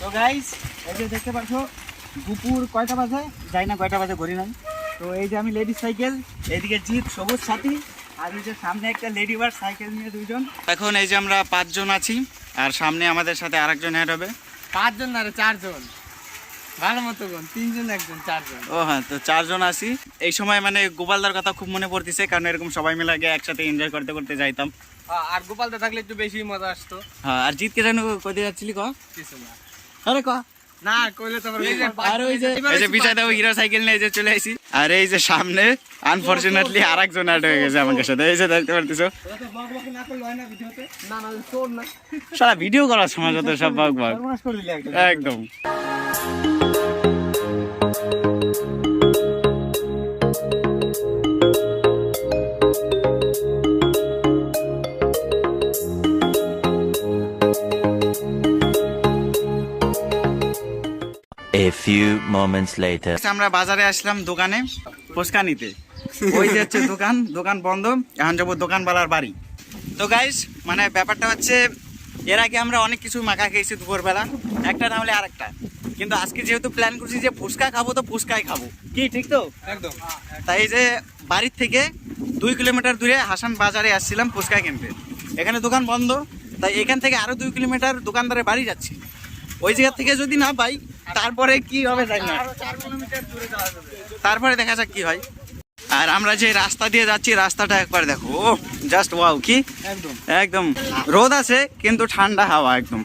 তো গাইস এই যে দেখতে পাচ্ছ দুপুর কয়টা বাজে? যাই না কয়টা বাজে ঘড়ি নাই। তো এই যে আমি লেডিস সাইকেল এইদিকে জিপ সবুজ সাথী আর এই যে সামনে একটা লেডি বার সাইকেল নিয়ে দুইজন। এখন এই যে আমরা পাঁচজন আছি আর সামনে আমাদের সাথে আরেকজন হেড হবে। পাঁচজন না রে চারজন। ভালো মতো কোন তিনজন একজন চারজন। ও হ্যাঁ তো চারজন আছি। এই সময় মানে গোপালদার কথা খুব মনে পড়তেছে কারণ এরকম সবাই মিলে আগে একসাথে এনজয় করতে করতে যাইতাম। আর গোপালদা থাকলে একটু বেশি মজা আসতো। হ্যাঁ আর জিতকে জানো কোথায় যাচ্ছিলি ক? কিছু না। আরে ক না কইলে আর ওই যে এই যে পিছায় দাও হিরো সাইকেল নিয়ে যে চলে আসি আর এই যে সামনে আনফরচুনেটলি আরেকজন অ্যাড হয়ে গেছে আমাদের সাথে। এই যে দেখতে পারতেছো? না না তোর না সারা ভিডিও করার সময় যত সব বক বক একদম। Moments later. আমরা বাজারে আসলাম দোকানে ফুচকা নিতে। ওই যে হচ্ছে দোকান দোকান বন্ধ এখন যাব দোকানওয়ালার বাড়ি। তো গাইস মানে ব্যাপারটা হচ্ছে এর আগে আমরা অনেক কিছু মাখা খেয়েছি দুপুরবেলা একটা না হলে আরেকটা। কিন্তু আজকে যেহেতু প্ল্যান করছি যে ফুচকা খাব তো ফুচকাই খাব। কি ঠিক তো? একদম। তাই এই যে বাড়ির থেকে দুই কিলোমিটার দূরে হাসান বাজারে আসছিলাম ফুচকা কিনতে। এখানে দোকান বন্ধ তাই এখান থেকে আরও দুই কিলোমিটার দোকানদারের বাড়ি যাচ্ছি। ওই জায়গা থেকে যদি না পাই তারপরে কি হবে জানি না? তারপরে দেখা যাক কি হয়। আর আমরা যে রাস্তা দিয়ে যাচ্ছি রাস্তাটা একবার দেখো। ও জাস্ট ওয়াও কি? একদম। একদম। রোদ আছে কিন্তু ঠান্ডা হাওয়া একদম।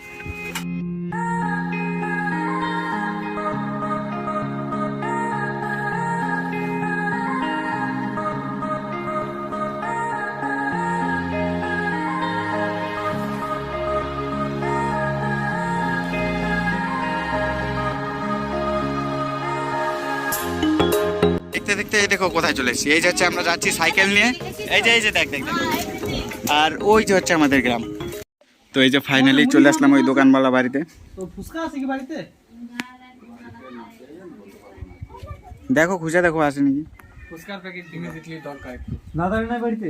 দেখতে দেখতে এই দেখো কোথায় চলে এসেছি। এই যে হচ্ছে আমরা যাচ্ছি সাইকেল নিয়ে। এই যে এই যে দেখ দেখ দেখ। আর ওই যে হচ্ছে আমাদের গ্রাম। তো এই যে ফাইনালি চলে আসলাম ওই দোকানওয়ালা বাড়িতে। দেখো খুঁজে দেখো আসে নাকি ফুসকার প্যাকেট ইমিডিয়েটলি দরকার না দাঁড়িয়ে নাই বাড়িতে?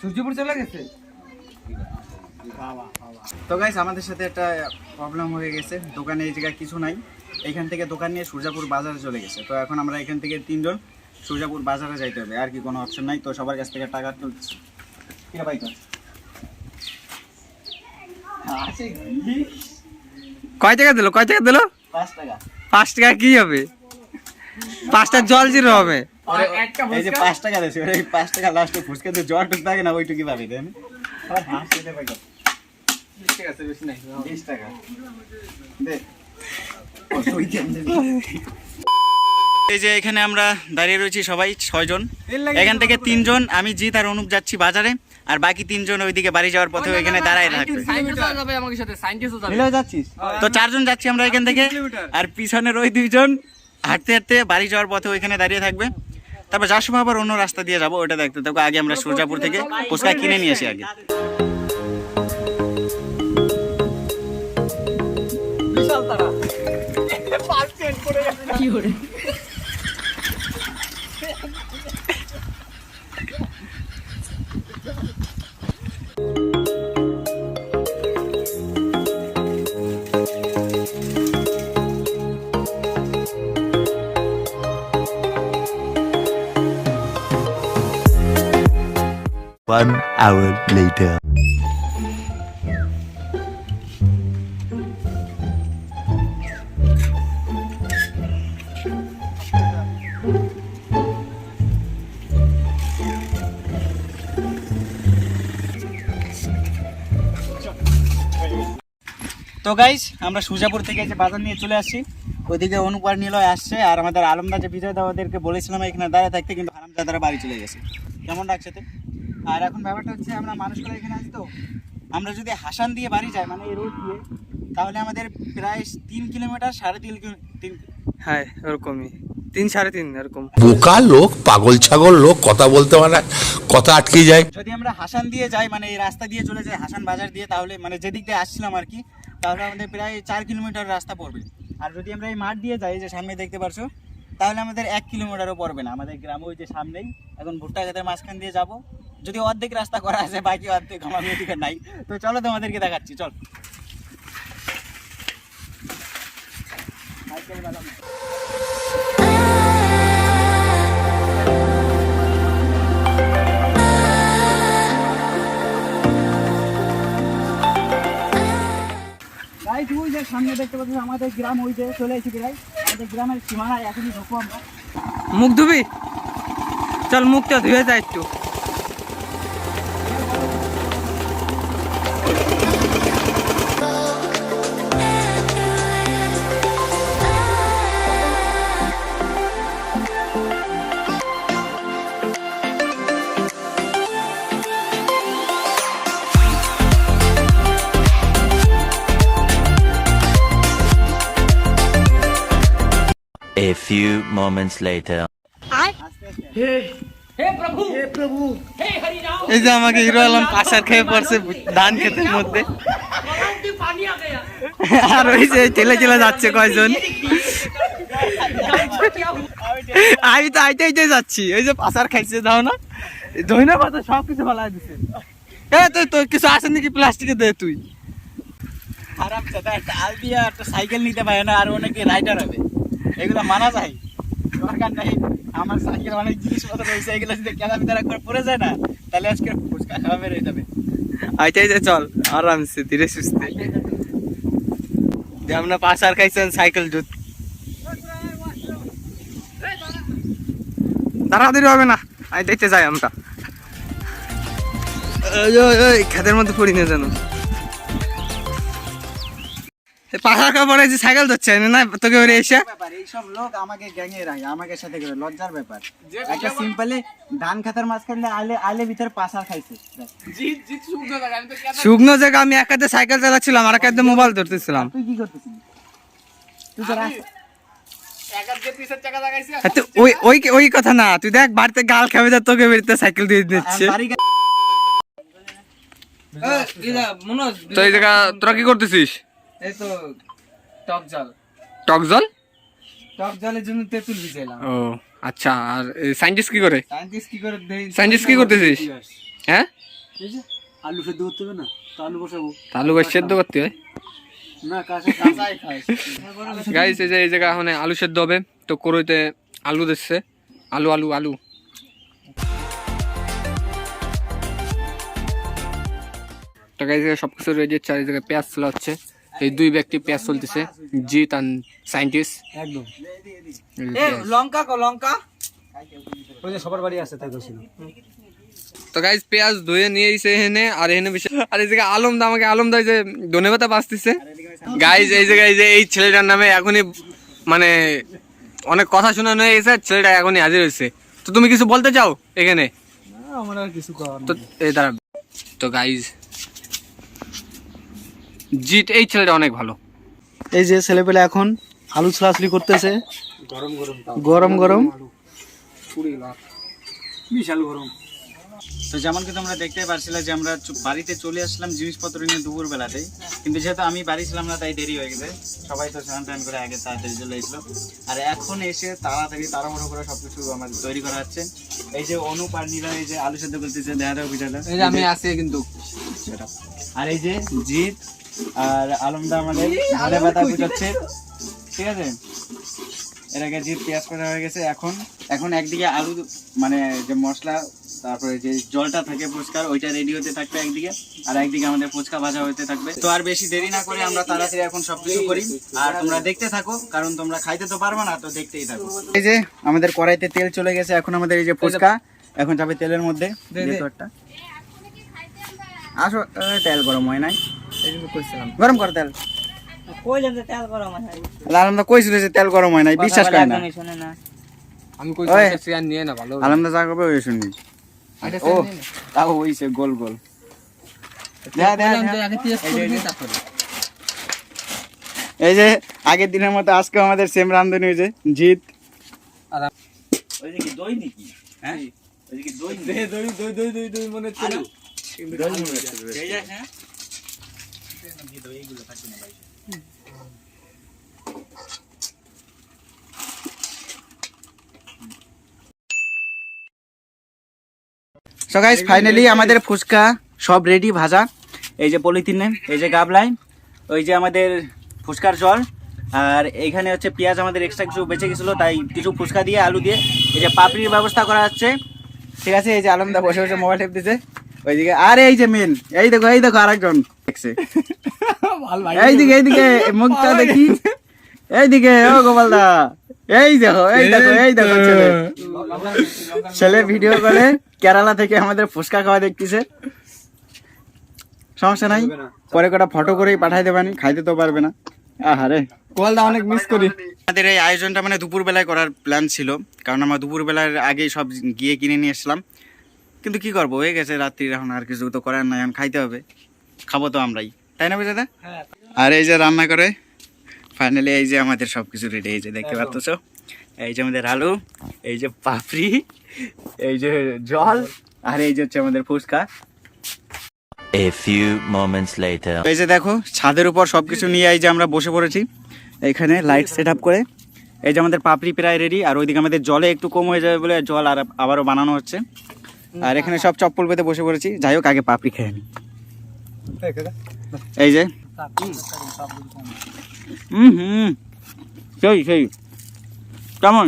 সূর্যপুর চলে গেছে? তো গাইস আমাদের সাথে একটা প্রবলেম হয়ে গেছে। দোকানে এই জায়গায় কিছু নাই। এখান থেকে দোকান নিয়ে সূর্যাপুর বাজারে চলে গেছে। তো এখন আমরা এখান থেকে তিনজন সূর্যাপুর বাজারে যাইতে হবে। আর কি কোনো অপশন নাই তো সবার কাছ থেকে টাকা তুলছে কিরা কয় টাকা দিলো? কয় টাকা দিলো? পাঁচ টাকা। পাঁচ টাকা কি হবে? পাঁচটা জল জিরো হবে। এই যে পাঁচ টাকা দিয়েছে এই পাঁচ টাকা লাস্টে ফুসকে তো জ্বর টুক থাকে না ওইটুকুই পাবি দেন আর হাঁস খেতে পাই ঠিক আছে বেশি নাই। বিশ টাকা। দে। এই যে এখানে আমরা দাঁড়িয়ে রয়েছি সবাই ছয়জন। এখান থেকে তিনজন আমি জিত আর অনুপ যাচ্ছি বাজারে আর বাকি তিনজন ওইদিকে বাড়ি যাওয়ার পথে ওইখানে দাঁড়ায় থাকবে। যাবে আমাকে সাথে সাইন্টিস্টও যাবে। মিলেও যাচ্ছিস? তো চারজন যাচ্ছি আমরা এখান থেকে আর পিছনের ওই দুইজন হাঁটতে হাঁটতে বাড়ি যাওয়ার পথে ওইখানে দাঁড়িয়ে থাকবে। তারপর যার সময় আবার অন্য রাস্তা দিয়ে যাব ওটা দেখতে থাকব আগে আমরা সূর্যাপুর থেকে ফুচকা কিনে নিয়ে আসি আগে। One hour later. তো গাইস আমরা সুজাপুর থেকে যে বাজার নিয়ে চলে আসছি ওইদিকে অনুপার নিলয় আসছে আর আমাদের আলমদার যে বিজয় দা ওদেরকে বলেছিলাম এখানে দাঁড়িয়ে থাকতে কিন্তু হারামজাদারা বাড়ি চলে গেছে। কেমন ডাকছে তো? আর এখন ব্যাপারটা হচ্ছে আমরা মানুষগুলো এখানে আছি তো আমরা যদি হাসান দিয়ে বাড়ি যাই মানে এই রোড দিয়ে তাহলে আমাদের প্রায় তিন কিলোমিটার সাড়ে তিন কিলো- তিন হ্যাঁ ওরকমই তিন সাড়ে তিন এরকম। বোকা লোক পাগল ছাগল লোক কথা বলতে পারে কথা আটকে যায়। যদি আমরা হাসান দিয়ে যাই মানে এই রাস্তা দিয়ে চলে যাই হাসান বাজার দিয়ে তাহলে মানে যেদিক দিয়ে আসছিলাম আর কি তাহলে আমাদের প্রায় চার কিলোমিটার রাস্তা পড়বে। আর যদি আমরা এই মাঠ দিয়ে যাই যে সামনে দেখতে পারছ, তাহলে আমাদের এক কিলোমিটারও পড়বে না। আমাদের গ্রাম ওই যে সামনেই, এখন ভুট্টা খেতের মাঝখান দিয়ে যাব। যদি অর্ধেক রাস্তা করা আছে, বাকি অর্ধেক আমার নাই। তো চলো তোমাদেরকে দেখাচ্ছি, চল। গাইজ ওই যে সামনে দেখতে পাচ্ছি আমাদের গ্রাম ওই যে চলে এসেছি গাইজ আমাদের গ্রামের সীমানায় এখনই ঢুকবো আমরা। মুখ ধুবি? চল মুখটা ধুয়ে যা একটু। Few moments later. এই যে আমাকে হিরো আলম পাশার খেয়ে পড়ছে ধান খেতের মধ্যে। আর ওই যে ঠেলে ঠেলে যাচ্ছে কয়জন। আমি তো আইতে আইতে যাচ্ছি। ওই যে পাশার খাইছে দাও না। ধইনা পাতা সব কিছু ফেলাই দিছে। এ তুই তোর কিছু আছে নাকি প্লাস্টিকে দে তুই? কথা একটা আল দিয়ে একটা সাইকেল নিতে পারে না আর অনেকে রাইডার হবে। এগুলো মানা যায়। দরকার নাই। আমার সাইকেল অনেক জিনিসপত্র রয়েছে এগুলো যদি কেনা ভিতরে একবার পড়ে যায় না তাহলে আজকে ফুচকা খাওয়া বের হয়ে যাবে। আইতে আইতে চল। আরামসে ধীরে সুস্থে। যে আমরা পাশার খাইছেন সাইকেল জুত তাড়াতাড়ি হবে না। আই দেখতে যাই আমরা। খেতের মধ্যে পড়ি না জানো পাশার খাওয়া পরে যে সাইকেল ধরছে না তোকে ওরে এসে এইসব লোক আমাকে গ্যাংয়ে রাখে আমাকে সাথে করে লজ্জার ব্যাপার। একটা সিম্পলে ধান খাতার মাঝখানে আলে আলে ভিতরে পাশার খাইছে শুকনো জায়গা আমি এক হাতে সাইকেল চালাচ্ছিলাম আর এক হাতে মোবাইল ধরতেছিলাম। তুই কি করতেছিস? তুই তো ওই ওই ওই কথা না তুই দেখ বাড়িতে গাল খাবে যা তোকে বেরিতে সাইকেল দিয়ে দিচ্ছে। বাড়ি তো এই জায়গা তোরা কি করতেছিস? এই তো টক জল। টক জল? টক জলের জন্য তেঁতুল ভিজাইলাম। ও আচ্ছা আর সায়েন্টিস্ট কি করে? সায়েন্টিস্ট কি করে দেই? সায়েন্টিস্ট কি করতেছিস? হ্যাঁ? আলু সেদ্ধ করতে হবে না তো আলু বসাবো। আলু গাছ সেদ্ধ করতে হয়? না কাঁচা কাঁচাই খাই গাইস এই যে এই জায়গা এখন আলু সেদ্ধ হবে তো করইতে আলু দিচ্ছে। আলু আলু আলু। তো গাইস সব কিছু রেডি হচ্ছে আর এই জায়গায় পেঁয়াজ তোলা হচ্ছে। এই দুই ব্যক্তি পেঁয়াজ চলতেছে জিত আর সায়েন্টিস্ট। একদম। লঙ্কা কো লঙ্কা। সবার বাড়ি আছে তাই বলছিল তো গাইস পেঁয়াজ ধুয়ে নিয়ে এসে এখানে আর এখানে আর এই জায়গায় আলম দা আমাকে আলম দা যে ধনে পাতা বাঁচতেছে। গাইস এই জায়গায় যে এই ছেলেটার নামে এখনই মানে অনেক কথা শোনানো হয়ে গেছে ছেলেটা এখনই হাজির হয়েছে। তো তুমি কিছু বলতে চাও এখানে? তো এই দাঁড়া তো গাইস জিত এই ছেলেটা অনেক ভালো। এই যে ছেলেপেলে এখন আলু ছোলাছুলি করতেছে। গরম গরম বিশাল গরম। তো যেমন কি তোমরা দেখতে পারছিলে যে আমরা বাড়িতে চলে আসলাম জিনিসপত্র নিয়ে দুপুর বেলাতেই কিন্তু যেহেতু আমি বাড়ি ছিলাম না তাই দেরি হয়ে গেছে। সবাই তো স্নান টান করে আগে তাড়াতাড়ি চলে এসলো আর এখন এসে তাড়াতাড়ি তাড়াহুড়ো করে সবকিছু আমাদের তৈরি করা হচ্ছে। এই যে অনুপ আর নীলা এই যে আলু সেদ্ধ করতেছে দেখা দেওয়া বিষয়টা এই যে আমি আছি কিন্তু। আর এই যে জিৎ আর আলমদা আমাদের ধনে পাতা কুচাচ্ছে ঠিক আছে? এর আগে জিৎ পেঁয়াজ করা হয়ে গেছে এখন এখন একদিকে আলু মানে যে মশলা তারপরে যে জলটা থাকে ফুচকার ওইটা রেডি হতে থাকবে একদিকে আর একদিকে আমাদের ফুচকা ভাজা হতে থাকবে। তো আর বেশি দেরি না করে আমরা তাড়াতাড়ি এখন সবকিছু করি। আর তোমরা দেখতে থাকো কারণ তোমরা খাইতে তো পারবে না তো দেখতেই থাকো। এই যে আমাদের কড়াইতে তেল চলে গেছে এখন আমাদের এই যে ফুচকা এখন যাবে তেলের মধ্যে আসো তেল গরম হয় নাই। এই জন্য কইছিলাম। গরম কর তেল। কইছিল যে তেল গরম হয় নাই বিশ্বাস করে না। আমি ওই। কই নিয়ে না ভালো আলমদা যা করবে ওই শুনবি ও তাও হইছে গোল গোল। দেখা, দেখা, দেখা। আগে টেস্ট করে তারপরে। এই যে আগের দিনের মতো আজকে আমাদের সেম রান্ধনি হয়েছে জিত ওই নাকি? হ্যাঁ? ওই দেখি দই দই দই দই দই দই দই মনে হচ্ছে সো ফাইনালি আমাদের ফুচকা সব রেডি ভাজা। এই যে পলিথিনে, এই যে গাবলায়, ওই যে আমাদের ফুচকার জল। আর এইখানে হচ্ছে পেঁয়াজ আমাদের এক্সট্রা কিছু বেঁচে গেছিল, তাই কিছু ফুচকা দিয়ে, আলু দিয়ে। এই যে পাপড়ির ব্যবস্থা করা হচ্ছে। ঠিক আছে, এই যে আলমদা বসে বসে মোবাইল টেপ দিছে ওইদিকে আর এই যে মেন এই দেখো এই দেখো আরেকজন দেখছে। এইদিকে এইদিকে মুখটা দেখি। এইদিকে ও গোপালদা এই দেখো এই দেখো এই দেখো ছেলে। ছেলে ভিডিও করে কেরালা থেকে আমাদের ফুচকা খাওয়া দেখতেছে। সমস্যা নাই। পরে কটা ফটো করেই পাঠাই দেবানি খাইতে তো পারবে না। আহারে। গোয়ালদা অনেক মিস করি। আমাদের এই আয়োজনটা মানে দুপুর বেলায় করার প্ল্যান ছিল। কারণ আমরা দুপুর বেলার আগেই সব গিয়ে কিনে নিয়ে এসলাম কিন্তু কি করব হয়ে গেছে রাত্রি এখন আর কিছু তো করার নাই এখন খাইতে হবে খাব তো আমরাই তাই না বুঝাদা আর এই যে রান্না করে ফাইনালি এই যে আমাদের সব কিছু রেডি এই যে দেখতে পাচ্ছ এই যে আমাদের আলু এই যে পাপড়ি এই যে জল আর এই যে হচ্ছে আমাদের fuchka A few moments later. এই যে দেখো ছাদের উপর সবকিছু নিয়ে এই যে আমরা বসে পড়েছি এখানে লাইট সেট আপ করে এই যে আমাদের পাপড়ি প্রায় রেডি আর ওইদিকে আমাদের জলে একটু কম হয়ে যাবে বলে জল আর আবারও বানানো হচ্ছে আর এখানে সব চপ্পল পেতে বসে পড়েছি। যাই হোক আগে পাপড়ি খেয়ে নি। এই যে। হুম হুম। সেই সেই। কেমন?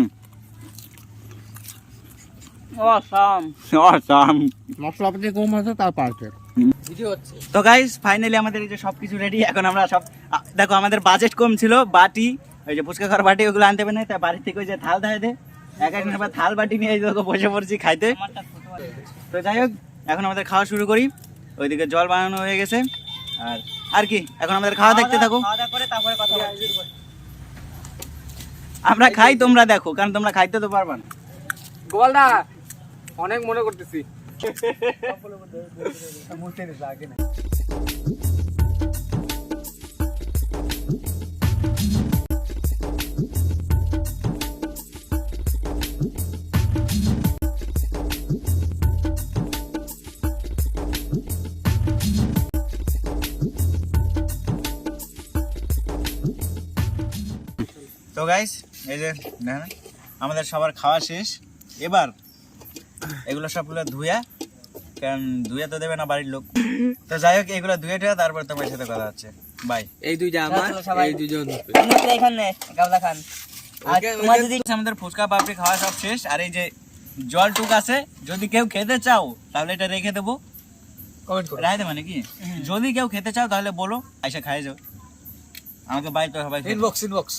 তো গাইস ফাইনালি আমাদের এই যে সবকিছু রেডি এখন আমরা সব দেখো আমাদের বাজেট কম ছিল বাটি ওই যে ফুচকা খাওয়ার বাটি ওগুলো আনতে পারে না তাই বাড়ি থেকে ওই যে থাল এক থাল বাটি নিয়ে এই বসে পড়ছি খাইতে। তো যাই হোক এখন আমাদের খাওয়া শুরু করি। ওইদিকে জল বানানো হয়ে গেছে। আর আর কি? এখন আমাদের খাওয়া দেখতে থাকো। আমরা খাই তোমরা দেখো কারণ তোমরা খাইতে তো পারবা না। গোয়ালদা অনেক মনে করতেছি। তো গাইস এই যে দেখেন আমাদের সবার খাওয়া শেষ। এবার এগুলো সবগুলো ধুয়া কারণ ধুয়ে তো দেবে না বাড়ির লোক। তো যাই হোক এগুলো ধুয়ে টুয়ে তারপর তোমার সাথে কথা হচ্ছে। বাই এই দুইটা আমার এই দুইজন। আমাদের ফুচকা পাপড়ি খাওয়া সব শেষ। আর এই যে জল টুক আছে যদি কেউ খেতে চাও তাহলে এটা রেখে দেবো। রায় দেবে নাকি যদি কেউ খেতে চাও তাহলে বলো আইসা খাই যাও। আমাকে বাইরে ইনবক্স সবাই খেতে- ইনবক্স ইনবক্স